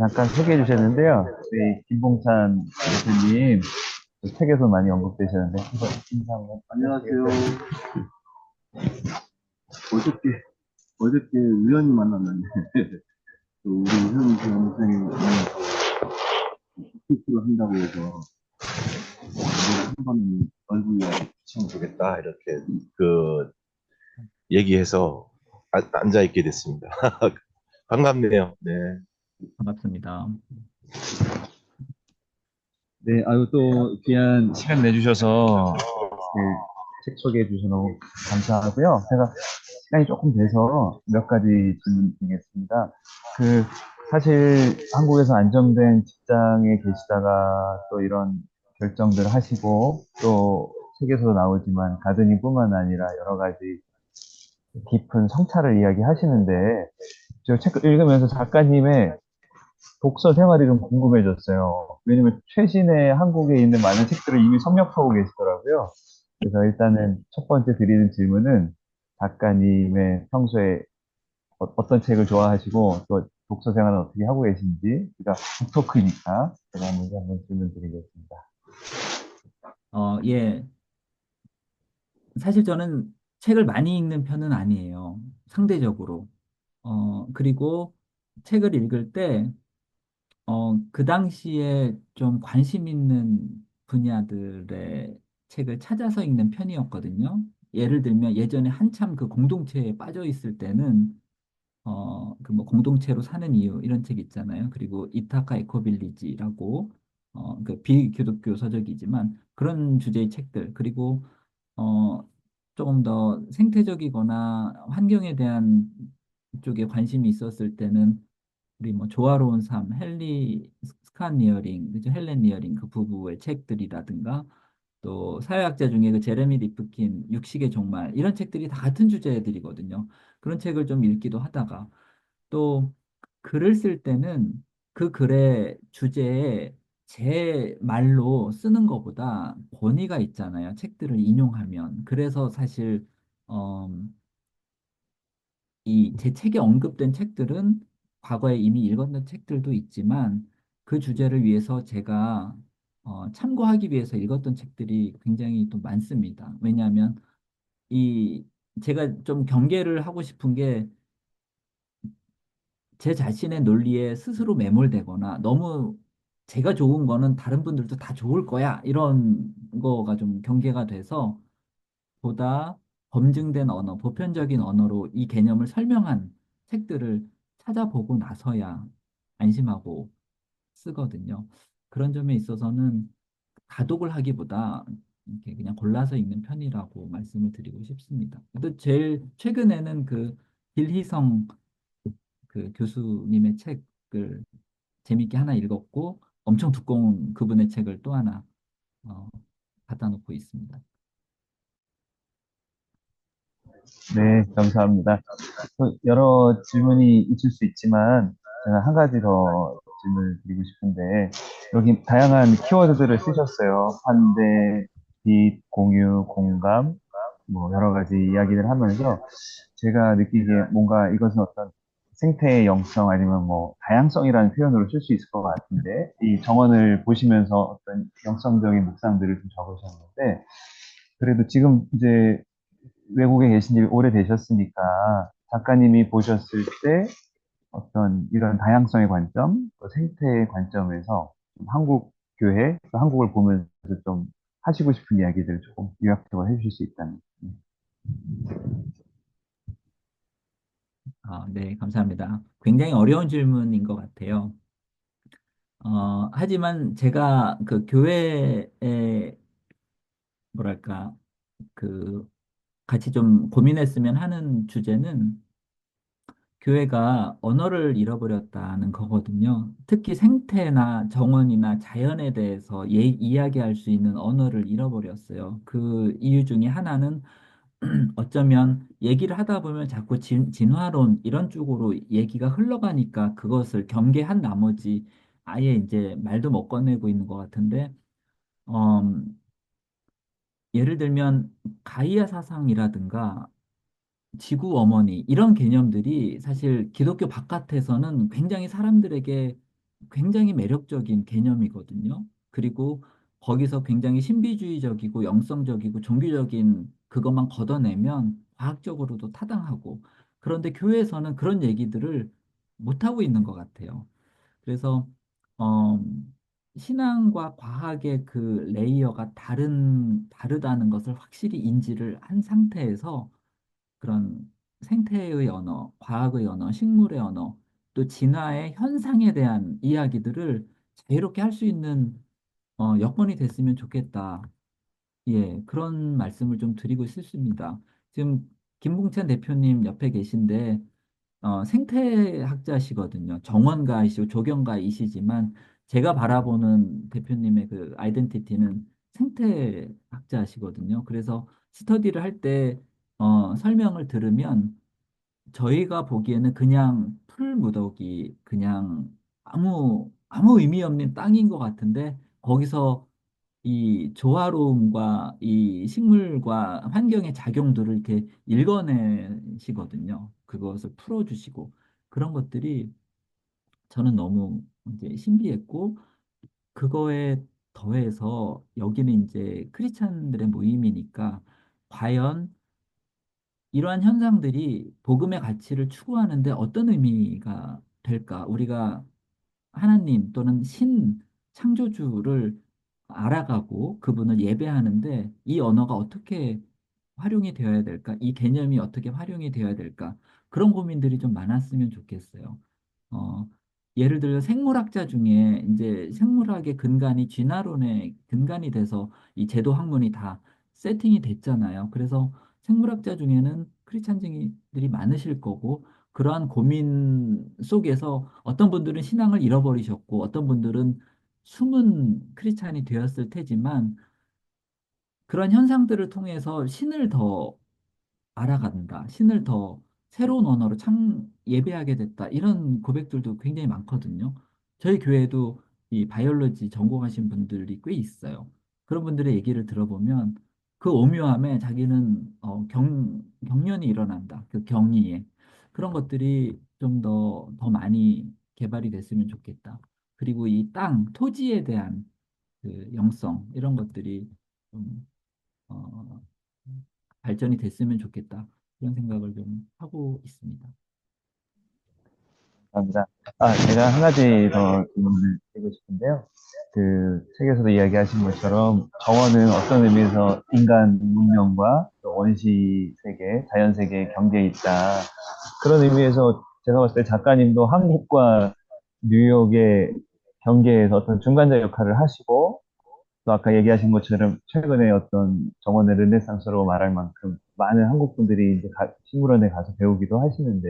잠깐 소개해 주셨는데요. 우리 김봉찬 교수님 그 책에서 많이 언급되셨는데 한번 한번 안녕하세요. 어저께, 어저께 우연히 만났는데, 또 우리 현 선생님이 스피치를 한다고 해서, 내가 한 번은 얼굴 이야기 참 좋겠다 이렇게 그 얘기해서 아- 앉아 있게 됐습니다. 반갑네요. 네. 반갑습니다. 네, 아유 또 귀한 시간 내주셔서 그책 소개해 주셔서 감사하고요. 제가 시간이 조금 돼서 몇 가지 질문 드리겠습니다. 그 사실 한국에서 안정된 직장에 계시다가 또 이런 결정들 하시고 또 책에서도 나오지만 가드닝뿐만 아니라 여러 가지 깊은 성찰을 이야기하시는데 저책 읽으면서 작가님의 독서 생활이 좀 궁금해졌어요. 왜냐면 최신의 한국에 있는 많은 책들을 이미 섭렵하고 계시더라고요. 그래서 일단은 첫 번째 드리는 질문은 작가님의 평소에 어, 떤 책을 좋아하시고 또 독서 생활은 어떻게 하고 계신지 우리가 북토크니까 제가 먼저 한번 질문 드리겠습니다. 어, 예. 사실 저는 책을 많이 읽는 편은 아니에요. 상대적으로. 어, 그리고 책을 읽을 때, 어, 그 당시에 좀 관심 있는 분야들의 책을 찾아서 읽는 편이었거든요. 예를 들면 예전에 한참 그 공동체에 빠져 있을 때는 어, 그 뭐 공동체로 사는 이유 이런 책 있잖아요. 그리고 이타카 에코빌리지라고 어, 그 비기독교 서적이지만 그런 주제의 책들 그리고 어, 조금 더 생태적이거나 환경에 대한 쪽에 관심이 있었을 때는 우리 뭐 조화로운 삶, 헨리 스칸 니어링, 그죠? 헬렌 니어링 그 부부의 책들이라든가 또 사회학자 중에 그 제레미 리프킨 육식의 종말 이런 책들이 다 같은 주제들이거든요. 그런 책을 좀 읽기도 하다가 또 글을 쓸 때는 그 글의 주제에 제 말로 쓰는 것보다 권위가 있잖아요. 책들을 인용하면. 그래서 사실 음, 이제 책에 언급된 책들은 과거에 이미 읽었던 책들도 있지만 그 주제를 위해서 제가 어, 참고하기 위해서 읽었던 책들이 굉장히 또 많습니다. 왜냐하면 이 제가 좀 경계를 하고 싶은 게 제 자신의 논리에 스스로 매몰되거나 너무 제가 좋은 거는 다른 분들도 다 좋을 거야 이런 거가 좀 경계가 돼서 보다 검증된 언어, 보편적인 언어로 이 개념을 설명한 책들을 찾아보고 나서야 안심하고 쓰거든요. 그런 점에 있어서는 가독을 하기보다 이렇게 그냥 골라서 읽는 편이라고 말씀을 드리고 싶습니다. 또 제일 최근에는 그 길희성 그 교수님의 책을 재밌게 하나 읽었고 엄청 두꺼운 그분의 책을 또 하나 어, 갖다 놓고 있습니다. 네, 감사합니다. 또 여러 질문이 있을 수 있지만 제가 한 가지 더 질문을 드리고 싶은데 여기 다양한 키워드들을 쓰셨어요. 환대, 빛, 공유, 공감, 뭐 여러 가지 이야기를 하면서 제가 느끼기에 뭔가 이것은 어떤 생태의 영성 아니면 뭐 다양성이라는 표현으로 쓸 수 있을 것 같은데 이 정원을 보시면서 어떤 영성적인 묵상들을 좀 적으셨는데 그래도 지금 이제 외국에 계신 지 오래되셨으니까 작가님이 보셨을 때 어떤 이런 다양성의 관점, 또 생태의 관점에서 좀 한국 교회, 또 한국을 보면서 좀 하시고 싶은 이야기들을 조금 요약적으로 해주실 수 있다면. 아, 네, 감사합니다. 굉장히 어려운 질문인 것 같아요. 어, 하지만 제가 그 교회에 뭐랄까 그 같이 좀 고민했으면 하는 주제는 교회가 언어를 잃어버렸다는 거거든요. 특히 생태나 정원이나 자연에 대해서 예, 이야기할 수 있는 언어를 잃어버렸어요. 그 이유 중에 하나는 어쩌면 얘기를 하다 보면 자꾸 진, 진화론 이런 쪽으로 얘기가 흘러가니까 그것을 경계한 나머지 아예 이제 말도 못 꺼내고 있는 것 같은데, 음, 예를 들면 가이아 사상이라든가 지구 어머니 이런 개념들이 사실 기독교 바깥에서는 굉장히 사람들에게 굉장히 매력적인 개념이거든요. 그리고 거기서 굉장히 신비주의적이고 영성적이고 종교적인 그것만 걷어내면 과학적으로도 타당하고 그런데 교회에서는 그런 얘기들을 못하고 있는 것 같아요. 그래서 어, 신앙과 과학의 그 레이어가 다른 다르다는 것을 확실히 인지를 한 상태에서 그런 생태의 언어, 과학의 언어, 식물의 언어, 또 진화의 현상에 대한 이야기들을 자유롭게 할 수 있는 어, 여건이 됐으면 좋겠다. 예, 그런 말씀을 좀 드리고 싶습니다. 지금 김봉찬 대표님 옆에 계신데 어, 생태학자시거든요. 정원가이시고 조경가이시지만 제가 바라보는 대표님의 그 아이덴티티는 생태학자시거든요. 그래서 스터디를 할 때 어, 설명을 들으면 저희가 보기에는 그냥 풀 무더기, 그냥 아무 아무 의미 없는 땅인 것 같은데 거기서 이 조화로움과 이 식물과 환경의 작용들을 이렇게 읽어내시거든요. 그것을 풀어주시고 그런 것들이 저는 너무 이제 신비했고 그거에 더해서 여기는 이제 크리스찬들의 모임이니까 과연 이러한 현상들이 복음의 가치를 추구하는데 어떤 의미가 될까? 우리가 하나님 또는 신 창조주를 알아가고 그분을 예배하는데 이 언어가 어떻게 활용이 되어야 될까? 이 개념이 어떻게 활용이 되어야 될까? 그런 고민들이 좀 많았으면 좋겠어요. 어, 예를 들어 생물학자 중에 이제 생물학의 근간이 진화론의 근간이 돼서 이 제도 학문이 다 세팅이 됐잖아요. 그래서 생물학자 중에는 크리스찬들이 많으실 거고 그러한 고민 속에서 어떤 분들은 신앙을 잃어버리셨고 어떤 분들은 숨은 크리스찬이 되었을 테지만 그런 현상들을 통해서 신을 더 알아간다. 신을 더 새로운 언어로 창 예배하게 됐다. 이런 고백들도 굉장히 많거든요. 저희 교회에도 이 바이올로지 전공하신 분들이 꽤 있어요. 그런 분들의 얘기를 들어보면 그 오묘함에 자기는 어, 경, 경련이 일어난다. 그 경이에. 그런 것들이 좀 더, 더 많이 개발이 됐으면 좋겠다. 그리고 이 땅, 토지에 대한 그 영성, 이런 것들이 좀, 어, 발전이 됐으면 좋겠다. 그런 생각을 좀 하고 있습니다. 감사합니다. 아, 제가 한 가지 더 질문을 드리고 싶은데요. 그 책에서도 이야기하신 것처럼 정원은 어떤 의미에서 인간 문명과 또 원시 세계, 자연 세계의 경계에 있다. 그런 의미에서 제가 봤을 때 작가님도 한국과 뉴욕의 경계에서 어떤 중간자 역할을 하시고 또 아까 얘기하신 것처럼 최근에 어떤 정원의 르네상스로 말할 만큼 많은 한국 분들이 이제 가- 식물원에 가서 배우기도 하시는데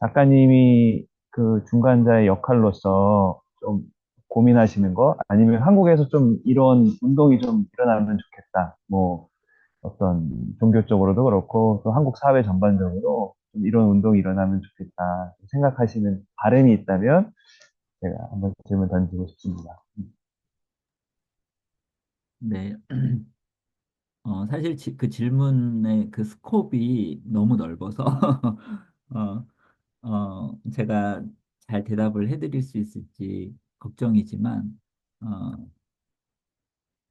작가님이 그 중간자의 역할로서 좀 고민하시는 거 아니면 한국에서 좀 이런 운동이 좀 일어나면 좋겠다. 뭐 어떤 종교적으로도 그렇고 또 한국 사회 전반적으로 좀 이런 운동이 일어나면 좋겠다 생각하시는 바람이 있다면 제가 한번 질문 던지고 싶습니다. 네. 어, 사실 지- 그 질문의 그 스코프이 너무 넓어서 어, 어, 제가 잘 대답을 해드릴 수 있을지 걱정이지만 어,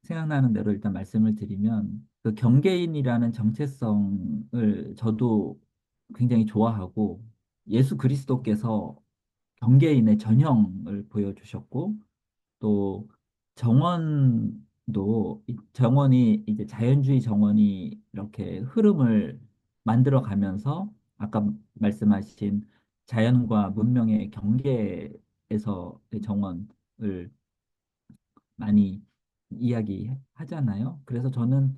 생각나는 대로 일단 말씀을 드리면 그 경계인이라는 정체성을 저도 굉장히 좋아하고 예수 그리스도께서 경계인의 전형을 보여주셨고 또 정원도 이 정원이 이제 자연주의 정원이 이렇게 흐름을 만들어 가면서 아까 말씀하신 자연과 문명의 경계에서의 정원을 많이 이야기하잖아요. 그래서 저는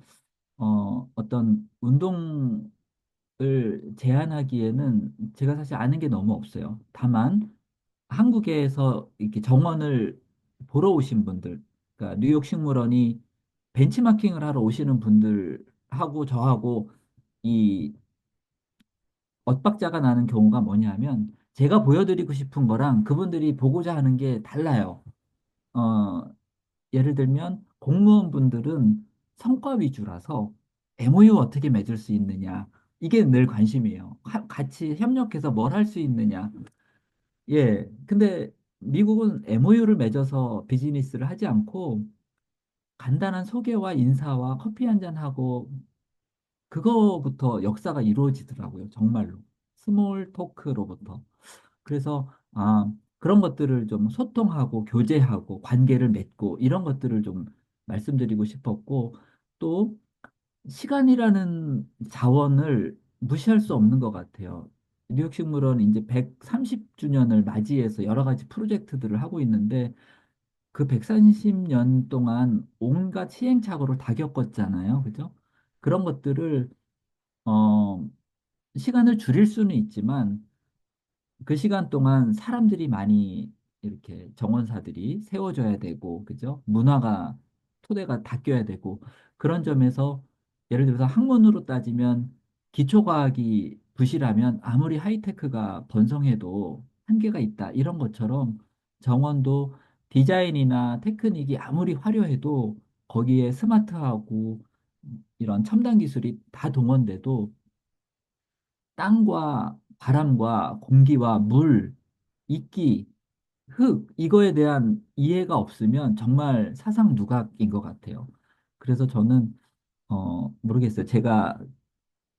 어, 어떤 운동을 제안하기에는 제가 사실 아는 게 너무 없어요. 다만 한국에서 이렇게 정원을 보러 오신 분들, 그러니까 뉴욕 식물원이 벤치마킹을 하러 오시는 분들하고 저하고 이 엇박자가 나는 경우가 뭐냐면 제가 보여드리고 싶은 거랑 그분들이 보고자 하는 게 달라요. 어, 예를 들면 공무원분들은 성과 위주라서 MOU 어떻게 맺을 수 있느냐. 이게 늘 관심이에요. 하- 같이 협력해서 뭘 할 수 있느냐. 예. 근데 미국은 MOU를 맺어서 비즈니스를 하지 않고 간단한 소개와 인사와 커피 한 잔 하고 그거부터 역사가 이루어지더라고요. 정말로. 스몰 토크로부터. 그래서 아, 그런 것들을 좀 소통하고 교제하고 관계를 맺고 이런 것들을 좀 말씀드리고 싶었고 또 시간이라는 자원을 무시할 수 없는 것 같아요. 뉴욕식물원 이제 130주년을 맞이해서 여러 가지 프로젝트들을 하고 있는데 그 130년 동안 온갖 시행착오를 다 겪었잖아요. 그죠? 그런 것들을 어, 시간을 줄일 수는 있지만 그 시간 동안 사람들이 많이 이렇게 정원사들이 세워져야 되고, 그죠? 문화가, 토대가 닦여야 되고, 그런 점에서 예를 들어서 학문으로 따지면 기초과학이 부실하면 아무리 하이테크가 번성해도 한계가 있다. 이런 것처럼 정원도 디자인이나 테크닉이 아무리 화려해도 거기에 스마트하고 이런 첨단 기술이 다 동원돼도 땅과 바람과 공기와 물, 이끼, 흙, 이거에 대한 이해가 없으면 정말 사상 누각인 것 같아요. 그래서 저는, 어, 모르겠어요. 제가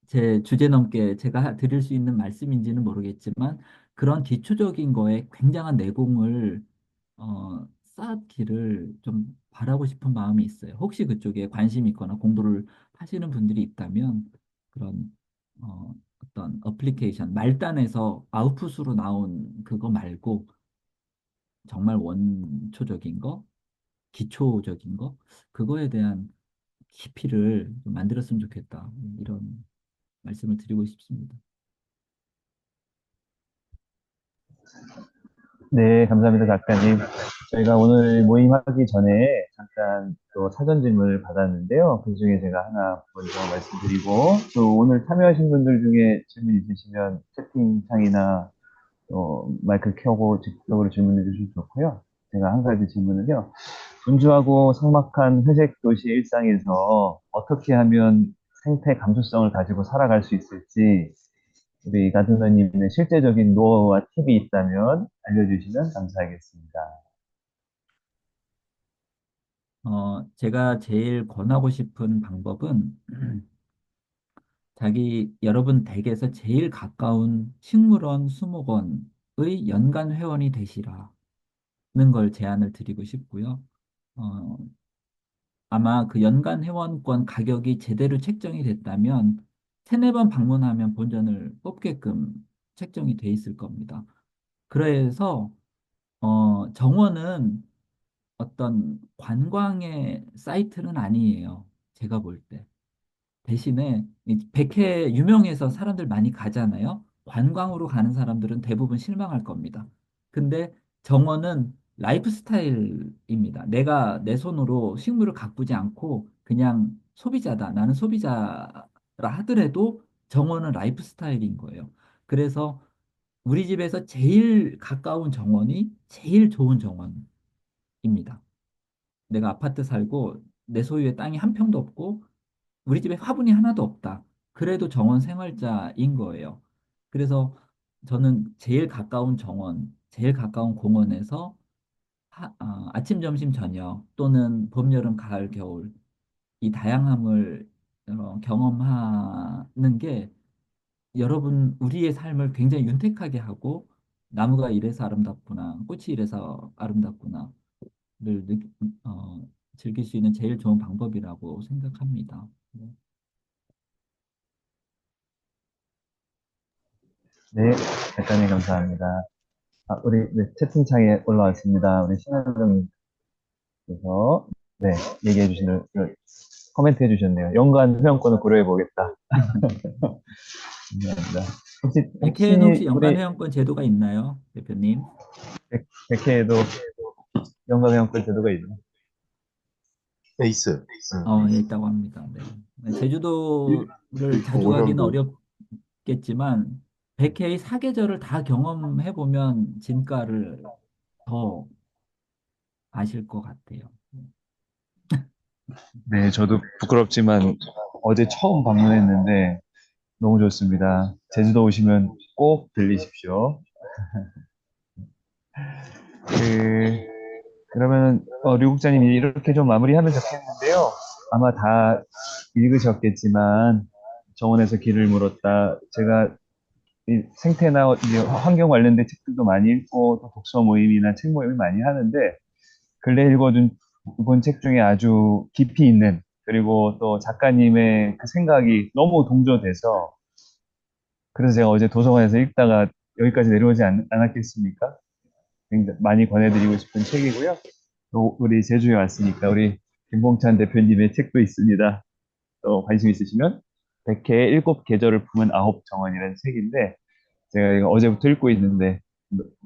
제 주제 넘게 제가 드릴 수 있는 말씀인지는 모르겠지만 그런 기초적인 거에 굉장한 내공을 어, 쌓기를 좀 바라고 싶은 마음이 있어요. 혹시 그쪽에 관심 있거나 공부를 하시는 분들이 있다면 그런 어, 어떤 어플리케이션 말단에서 아웃풋으로 나온 그거 말고 정말 원초적인 거, 기초적인 거 그거에 대한 깊이를 좀 만들었으면 좋겠다. 이런 말씀을 드리고 싶습니다. 네, 감사합니다, 작가님. 저희가 오늘 모임하기 전에 잠깐 또 사전 질문을 받았는데요. 그 중에 제가 하나 먼저 말씀드리고, 또 오늘 참여하신 분들 중에 질문 있으시면 채팅창이나 또 마이크 켜고 직접적으로 질문해 주시면 좋고요. 제가 한 가지 질문을요. 분주하고 삭막한 회색 도시 일상에서 어떻게 하면 생태 감수성을 가지고 살아갈 수 있을지 우리 가드너님의 실제적인 노하우와 팁이 있다면 알려주시면 감사하겠습니다. 어, 제가 제일 권하고 싶은 방법은 자기 여러분 댁에서 제일 가까운 식물원, 수목원의 연간 회원이 되시라는 걸 제안을 드리고 싶고요. 어, 아마 그 연간 회원권 가격이 제대로 책정이 됐다면 세네 번 방문하면 본전을 뽑게끔 책정이 돼 있을 겁니다. 그래서 어, 정원은 어떤 관광의 사이트는 아니에요. 제가 볼 때. 대신에 이 백회 유명해서 사람들 많이 가잖아요. 관광으로 가는 사람들은 대부분 실망할 겁니다. 근데 정원은 라이프 스타일입니다. 내가 내 손으로 식물을 가꾸지 않고 그냥 소비자다. 나는 소비자라 하더라도 정원은 라이프 스타일인 거예요. 그래서 우리 집에서 제일 가까운 정원이 제일 좋은 정원입니다. 내가 아파트 살고 내 소유의 땅이 한 평도 없고 우리 집에 화분이 하나도 없다. 그래도 정원 생활자인 거예요. 그래서 저는 제일 가까운 정원, 제일 가까운 공원에서 하- 아, 아침, 점심, 저녁 또는 봄, 여름, 가을, 겨울 이 다양함을 어, 경험하는 게 여러분 우리의 삶을 굉장히 윤택하게 하고 나무가 이래서 아름답구나, 꽃이 이래서 아름답구나를 느, 어, 즐길 수 있는 제일 좋은 방법이라고 생각합니다. 네. 네, 작가님 감사합니다. 아, 우리 네, 채팅창에 올라왔습니다. 우리 신하정님께서 네, 얘기해 주시는 그, 코멘트 해주셨네요. 연간 회원권을 고려해 보겠다. 감사합니다. 혹시 백회에는 혹시 혹시 연간 우리 회원권 제도가 있나요, 대표님? 백- 백회에도 연간 회원권 제도가 있나요? 네, 있어요. 응. 어, 예, 있다고 합니다. 네. 네, 제주도를 자주 가기는. 어렵겠지만 백회의 사계절을 다 경험해 보면 진가를 더 아실 것 같아요. 네, 저도 부끄럽지만 어제 처음 방문했는데 너무 좋습니다. 제주도 오시면 꼭 들리십시오. 그, 그러면, 어, 류국자님이 이렇게 좀 마무리하면 좋겠는데요. 아마 다 읽으셨겠지만, 정원에서 길을 물었다. 제가 이 생태나 환경 관련된 책들도 많이 읽고, 또 독서 모임이나 책 모임을 많이 하는데, 근래 읽어 둔본책 중에 아주 깊이 있는, 그리고 또 작가님의 그 생각이 너무 동조돼서, 그래서 제가 어제 도서관에서 읽다가 여기까지 내려오지 않, 않았겠습니까? 굉장히 많이 권해드리고 싶은 책이고요. 또 우리 제주에 왔으니까 우리 김봉찬 대표님의 책도 있습니다. 또 관심 있으시면 백해의 일곱 계절을 품은 아홉 정원이라는 책인데 제가 이거 어제부터 읽고 있는데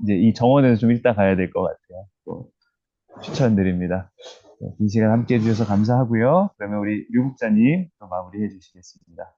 이제 이 정원에서 좀 읽다 가야 될 것 같아요. 또 추천드립니다. 네, 긴 시간 함께 해주셔서 감사하고요. 그러면 우리 류국자님 또 마무리해 주시겠습니다.